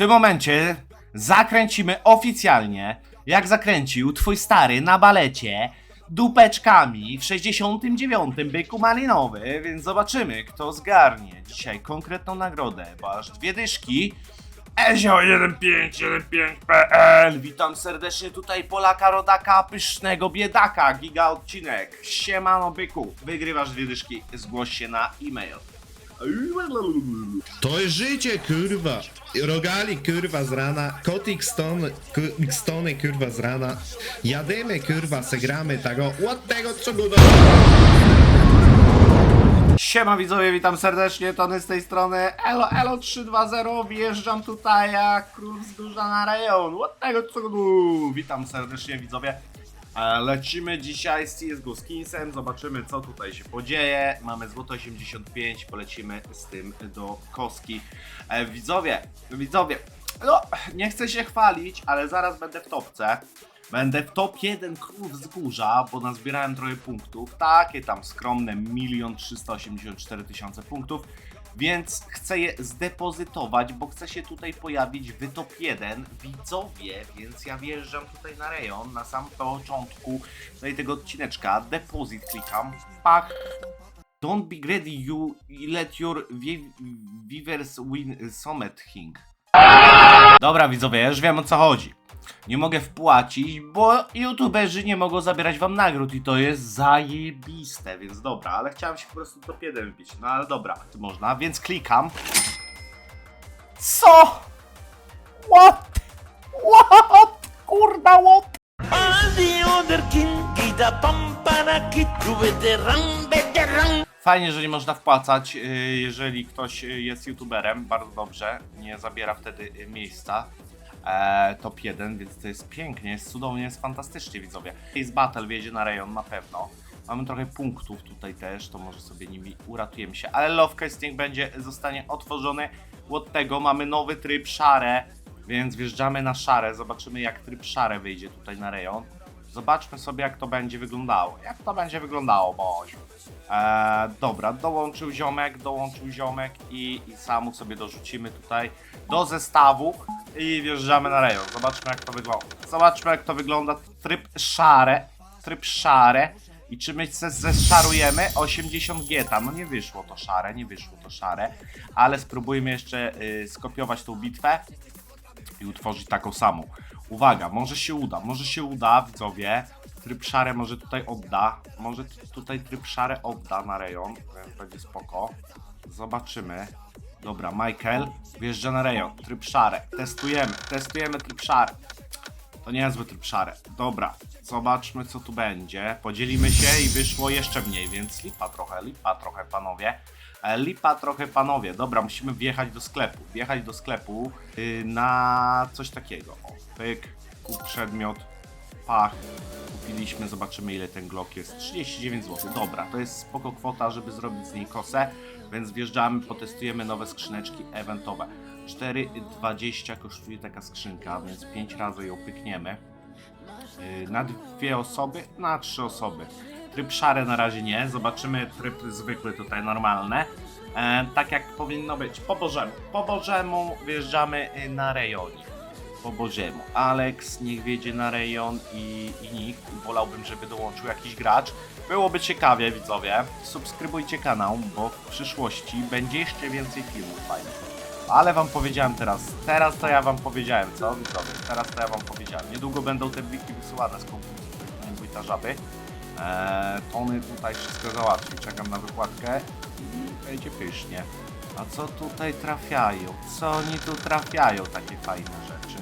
tym momencie zakręcimy oficjalnie, jak zakręcił twój stary na balecie dupeczkami w 69. byku malinowy, więc zobaczymy, kto zgarnie dzisiaj konkretną nagrodę, bo aż dwie dyszki. Ezio1515.pl Witam serdecznie tutaj Polaka Rodaka, pysznego biedaka, giga odcinek. Siemano byku, wygrywasz dwie dyszki, zgłoś się na e-mail. To jest życie, kurwa. Rogali, kurwa, z rana. Kotik Stone, ku- Stony, kurwa, z rana. Jadymy, kurwa, se gramy. What tego, co da? Siema widzowie, witam serdecznie, Tony z tej strony Elo Elo 320, wjeżdżam tutaj jak król wzgórza na rejon, co tu Witam serdecznie widzowie Lecimy dzisiaj z CSGO Skinsem, zobaczymy co tutaj się podzieje. Mamy złoto 85, polecimy z tym do koski e, Widzowie, widzowie, no nie chcę się chwalić, ale zaraz będę w topce. Będę w top 1 król wzgórza, bo nazbierałem trochę punktów. Takie tam skromne 1 384 tysiące punktów. Więc chcę je zdepozytować, bo chcę się tutaj pojawić w top 1 widzowie, więc ja wjeżdżam tutaj na rejon, na sam początku tutaj tego odcineczka. Depozyt klikam, pach. Don't be greedy, you let your vi- viewers win summit. Dobra widzowie, już wiem o co chodzi nie mogę wpłacić, bo youtuberzy nie mogą zabierać wam nagród i to jest zajebiste, więc dobra, ale chciałem się po prostu top 1 wbić, no ale dobra, to można, więc klikam. Co? What? What? Kurda, what? All the other king. Fajnie, że nie można wpłacać, y, jeżeli ktoś y, jest youtuberem, bardzo dobrze, nie zabiera wtedy y, miejsca. E, top 1, więc to jest pięknie, jest cudownie, jest fantastycznie widzowie. Jest Battle wjedzie na rejon na pewno. Mamy trochę punktów tutaj też, to może sobie nimi uratujemy się. Ale Lovecast niech będzie, zostanie otworzony. Od tego mamy nowy tryb szare, więc wjeżdżamy na szare. Zobaczymy jak tryb szare wyjdzie tutaj na rejon. Zobaczmy sobie jak to będzie wyglądało. Jak to będzie wyglądało, boś. Eee, dobra, dołączył ziomek, dołączył ziomek i, i samu sobie dorzucimy tutaj do zestawu i wjeżdżamy na rejon. Zobaczmy jak to wygląda. Zobaczmy jak to wygląda. Tryb szare, tryb szare. I czy my zeszarujemy? 80 geta. No nie wyszło to szare, nie wyszło to szare. Ale spróbujmy jeszcze y, skopiować tą bitwę i utworzyć taką samą. Uwaga, może się uda, może się uda, widzowie. Tryb szare może tutaj odda. Może tutaj tryb szare odda na rejon, więc będzie spoko. Zobaczymy. Dobra, Michael wjeżdża na rejon. Tryb szare. Testujemy, testujemy tryb szary. To niezły tryb szary. Dobra, zobaczmy co tu będzie. Podzielimy się i wyszło jeszcze mniej, więc lipa trochę, lipa trochę panowie. E, Lipa trochę panowie. Dobra, musimy wjechać do sklepu. Wjechać do sklepu y, na coś takiego. O, pyk, kup przedmiot, pach. Kupiliśmy, zobaczymy ile ten Glock jest. 39 zł. Dobra, to jest spoko kwota, żeby zrobić z niej kosę, więc wjeżdżamy, potestujemy nowe skrzyneczki eventowe. 4,20 kosztuje taka skrzynka, więc 5 razy ją pykniemy. Yy, Na dwie osoby, na trzy osoby. Tryb szary na razie nie, zobaczymy tryb zwykły tutaj, normalne. E, tak jak powinno być, po Bożemu. Po Bożemu wjeżdżamy y, na rejonie. Po Bożemu. Alex niech wjedzie na rejon i, i nikt. Wolałbym, żeby dołączył jakiś gracz. Byłoby ciekawie, widzowie. Subskrybujcie kanał, bo w przyszłości będzie jeszcze więcej filmów fajnych. Ale wam powiedziałem teraz, teraz to ja wam powiedziałem, co widzowie? Teraz to ja wam powiedziałem. Niedługo będą te wiki wysyłane z wójta żaby. Eee, Tony tutaj wszystko załatwi. Czekam na wypłatkę i będzie pysznie. A co tutaj trafiają? Co oni tu trafiają? Takie fajne rzeczy.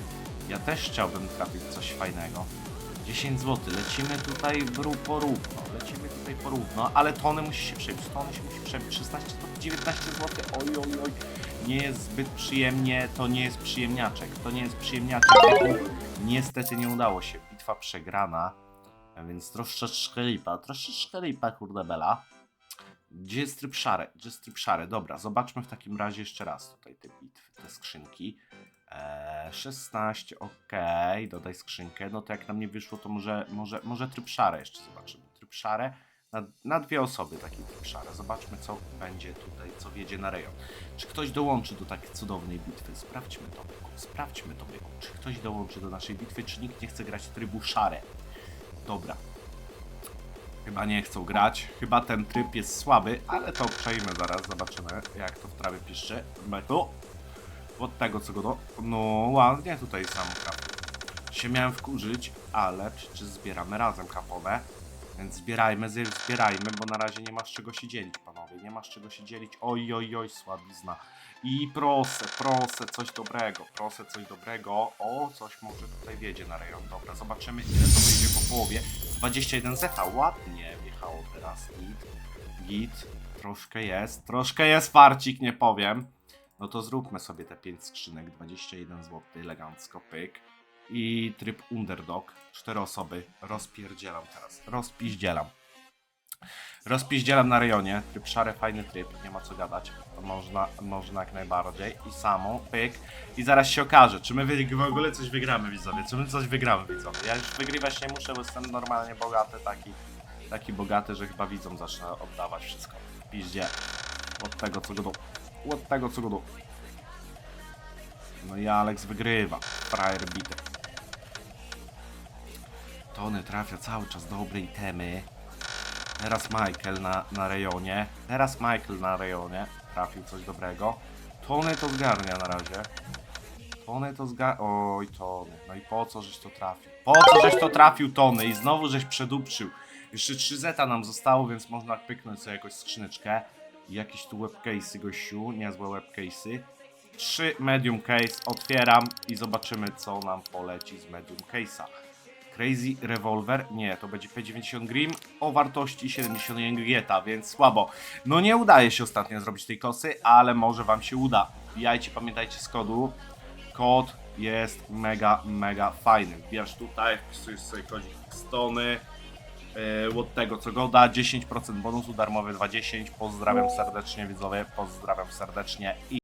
Ja też chciałbym trafić coś fajnego. 10 zł. Lecimy tutaj porówno. Lecimy tutaj porówno, ale Tony musi się przebić. Tony się musi przebić. 16 to 19 zł. Oj, oj, oj. Nie jest zbyt przyjemnie. To nie jest przyjemniaczek. To nie jest przyjemniaczek. Niestety nie udało się. Bitwa przegrana. Więc troszeczkę lipa. Troszeczkę lipa, kurde bela. Gdzie jest tryb szary? Gdzie jest tryb szary? Dobra, zobaczmy w takim razie jeszcze raz tutaj te bitwy, te skrzynki. Eee, 16, ok, dodaj skrzynkę. No to jak nam nie wyszło, to może, może, może tryb szare jeszcze zobaczymy. Tryb szare, Na, na dwie osoby taki tryb szary. Zobaczmy, co będzie tutaj, co wiedzie na rejon. Czy ktoś dołączy do takiej cudownej bitwy? Sprawdźmy to, byku. Sprawdźmy to, byku. Czy ktoś dołączy do naszej bitwy, czy nikt nie chce grać trybu szare? Dobra. Chyba nie chcą grać. Chyba ten tryb jest słaby, ale to przejmę zaraz. Zobaczymy, jak to w trawie piszczy. Metu. Od tego, co go do... No, ładnie tutaj sam trafił. Się miałem wkurzyć, ale przecież zbieramy razem kaponę. Więc zbierajmy, zbierajmy, bo na razie nie ma z czego się dzielić, panowie. Nie ma z czego się dzielić. Oj, oj, oj, słabizna. I proszę, proszę, coś dobrego. Proszę, coś dobrego. O, coś może tutaj wiedzie na rejon. Dobra, zobaczymy, ile to wyjdzie po połowie. 21 zeta, ładnie wjechało teraz. Git, git. Troszkę jest, troszkę jest farcik, nie powiem. No to zróbmy sobie te 5 skrzynek, 21 zł, elegancko, pyk. I tryb underdog, 4 osoby, rozpierdzielam teraz, rozpiździelam. Rozpiździelam na rejonie, tryb szary, fajny tryb, nie ma co gadać, to można, można jak najbardziej. I samą, pyk. I zaraz się okaże, czy my w ogóle coś wygramy widzowie, czy my coś wygramy widzowie. Ja już wygrywać nie muszę, bo jestem normalnie bogaty, taki, taki bogaty, że chyba widzom zacznę oddawać wszystko. Piździe. Od tego co go do... Od tego co do... No i Alex wygrywa. Frajer bity. Tony trafia cały czas dobre itemy. Teraz Michael na, na rejonie. Teraz Michael na rejonie. Trafił coś dobrego. Tony to zgarnia na razie. Tony to zgarnia. Oj, Tony. No i po co żeś to trafił? Po co żeś to trafił, Tony? I znowu żeś przedupczył. Jeszcze 3 zeta nam zostało, więc można pyknąć sobie jakąś skrzyneczkę. Jakieś tu webcase'y, gościu. Niezłe webcase'y. 3 medium case. Otwieram i zobaczymy, co nam poleci z medium case'a. Crazy Revolver, nie, to będzie P90 Grim o wartości 71 gieta, więc słabo. No nie udaje się ostatnio zrobić tej kosy, ale może wam się uda. Wbijajcie, pamiętajcie z kodu. Kod jest mega, mega fajny. Wbijasz tutaj, wpisujesz sobie kodzik Stony. Yy, od tego co go da 10% bonusu darmowy 20. Pozdrawiam serdecznie widzowie, pozdrawiam serdecznie i